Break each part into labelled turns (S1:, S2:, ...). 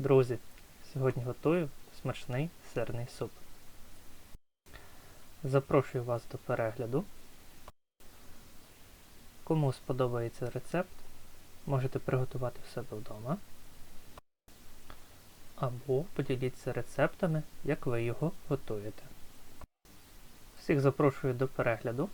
S1: Друзі, сьогодні готую смачний сирний суп. Запрошую вас до перегляду. Кому сподобається рецепт, можете приготувати в себе вдома. Або поділіться рецептами, як ви його готуєте. Всіх запрошую до перегляду.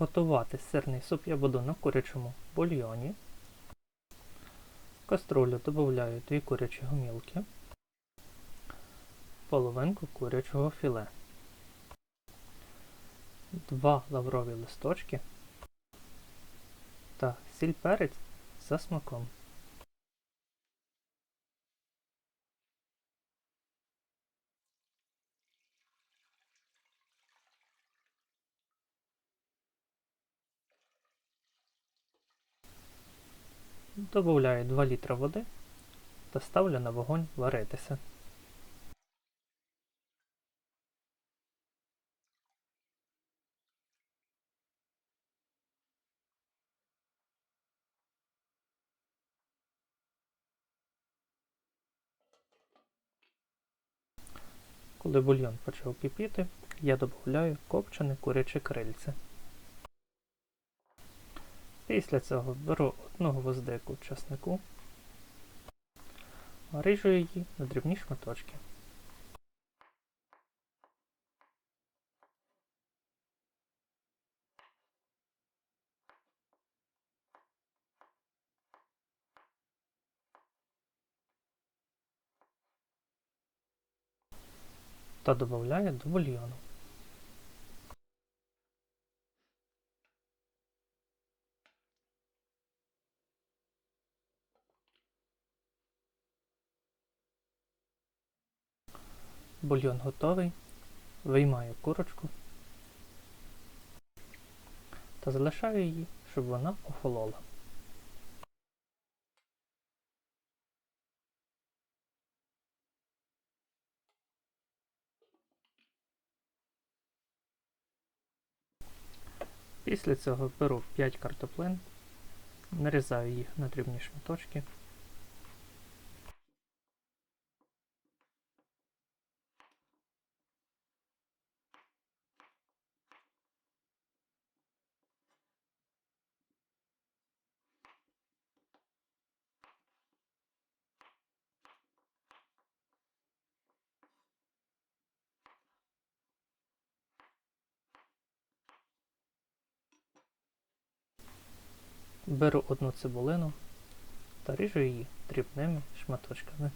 S1: Готувати сирний суп я буду на курячому бульйоні. В каструлю додаю 2 курячі гомілки, половинку курячого філе, 2 лаврові листочки та сіль перець за смаком. Добавляю 2 літра води та ставлю на вогонь варитися. Коли бульйон почав кипіти, я додаю копчене куряче крильце. Після цього беру одну гвоздику часнику, ріжу її на дрібні шматочки. Та додаю до бульйону. Бульйон готовий. Виймаю курочку та залишаю її, щоб вона охолола. Після цього беру 5 картоплин, нарізаю їх на дрібні шматочки. Беру одну цибулину та ріжу її дрібними шматочками.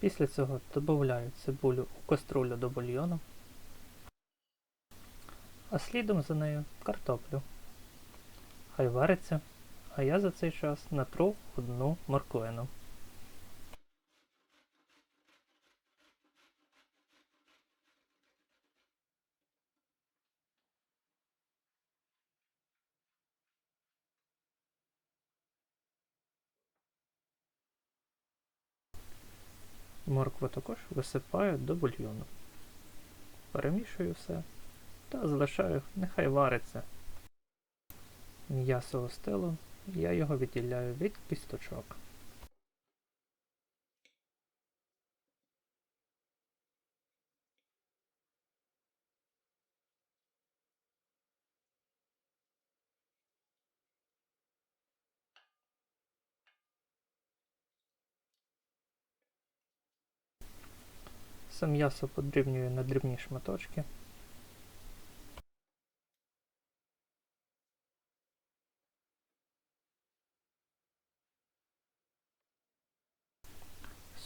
S1: Після цього додаю цибулю у каструлю до бульйону, а слідом за нею картоплю. Хай вариться, а я за цей час натру одну морквину. Моркву також висипаю до бульйону. Перемішую все та залишаю, нехай вариться. М'ясо остило, я його відділяю від кісточок. Все м'ясо подрібнюю на дрібні шматочки.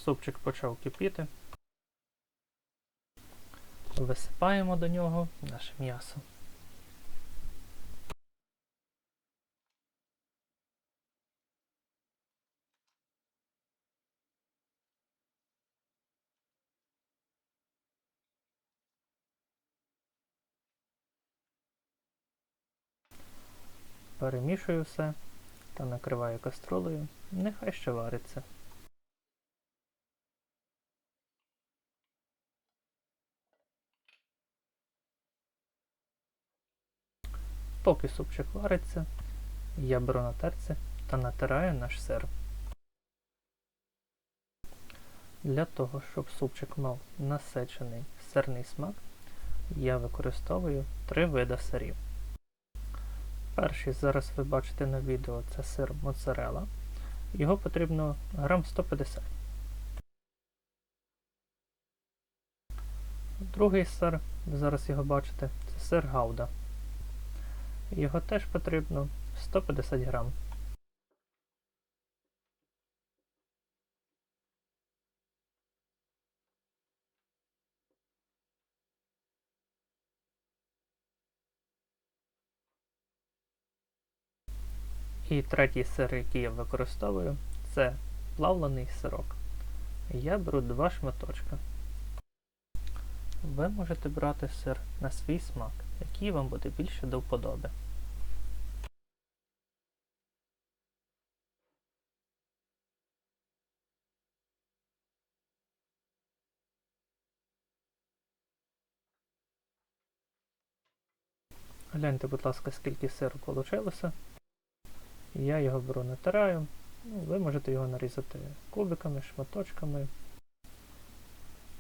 S1: Супчик почав кипіти. Висипаємо до нього наше м'ясо. Перемішую все та накриваю каструлею. нехай ще вариться. Поки супчик вариться, я беру на терці та натираю наш сир. Для того, щоб супчик мав насичений сирний смак, я використовую три види сирів. Перший зараз ви бачите на відео це сир моцарелла. Його потрібно грам 150. Другий сир, ви зараз його бачите, це сир гауда. Його теж потрібно 150 грам. І третій сир, який я використовую, це плавлений сирок. Я беру два шматочка. Ви можете брати сир на свій смак, який вам буде більше до вподоби. Гляньте, будь ласка, скільки сиру вийшло. Я його беру натираю. Ну, ви можете його нарізати кубиками, шматочками.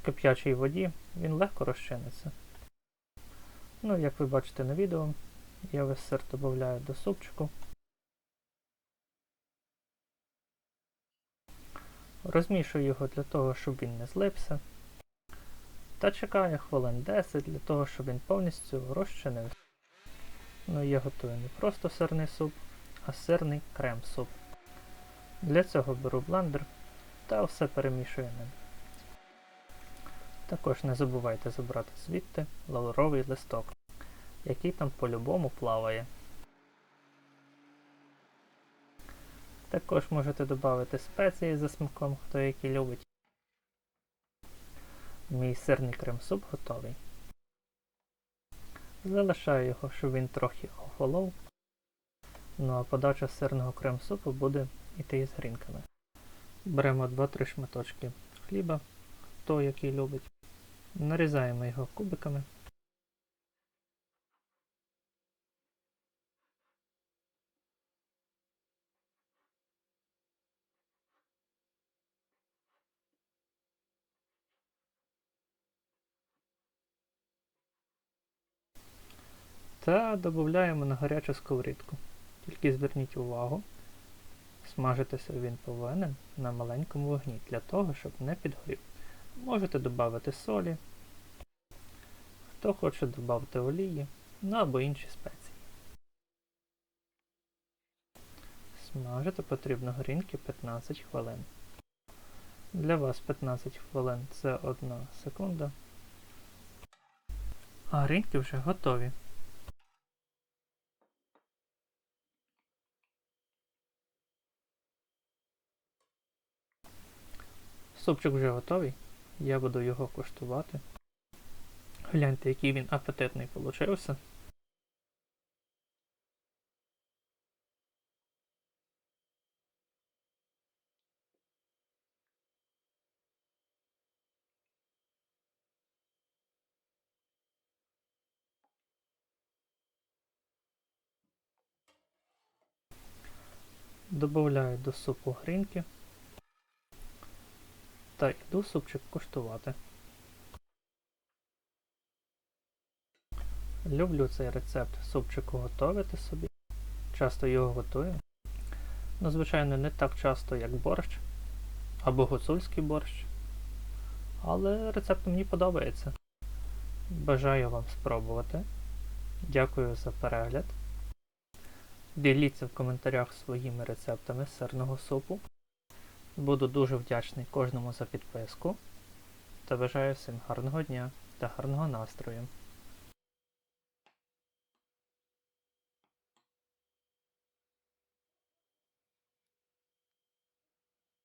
S1: В кип'ячій воді він легко розчиниться. Ну, як ви бачите на відео, я весь сир додаю до супчику. Розмішую його для того, щоб він не злипся. Та чекаю хвилин 10 для того, щоб він повністю розчинився. Ну, я готую не просто сирний суп, а сирний крем-суп. Для цього беру блендер та все перемішую ним. Також не забувайте забрати звідти лавровий листок, який там по-любому плаває. Також можете додати спеції за смаком, хто який любить. Мій сирний крем-суп готовий. Залишаю його, щоб він трохи охолов. Ну а подача сирного крем-супу буде йти із грінками. Беремо 2-3 шматочки хліба, хто який любить. Нарізаємо його кубиками. Та додаємо на гарячу сковорідку. Тільки зверніть увагу, смажитися він повинен на маленькому вогні для того, щоб не підгорів. Можете додати солі, хто хоче додати олії, ну або інші спеції. Смажити потрібно горінки 15 хвилин. Для вас 15 хвилин це 1 секунда. А грінки вже готові. Супчик вже готовий, я буду його куштувати. Гляньте, який він апетитний получився. Добавляю до супу грінки та йду супчик куштувати. Люблю цей рецепт супчику готувати собі. Часто його готую. Ну, звичайно, не так часто, як борщ або гуцульський борщ. Але рецепт мені подобається. Бажаю вам спробувати. Дякую за перегляд. Діліться в коментарях своїми рецептами сирного супу. Буду дуже вдячний кожному за підписку та бажаю всім гарного дня та гарного настрою.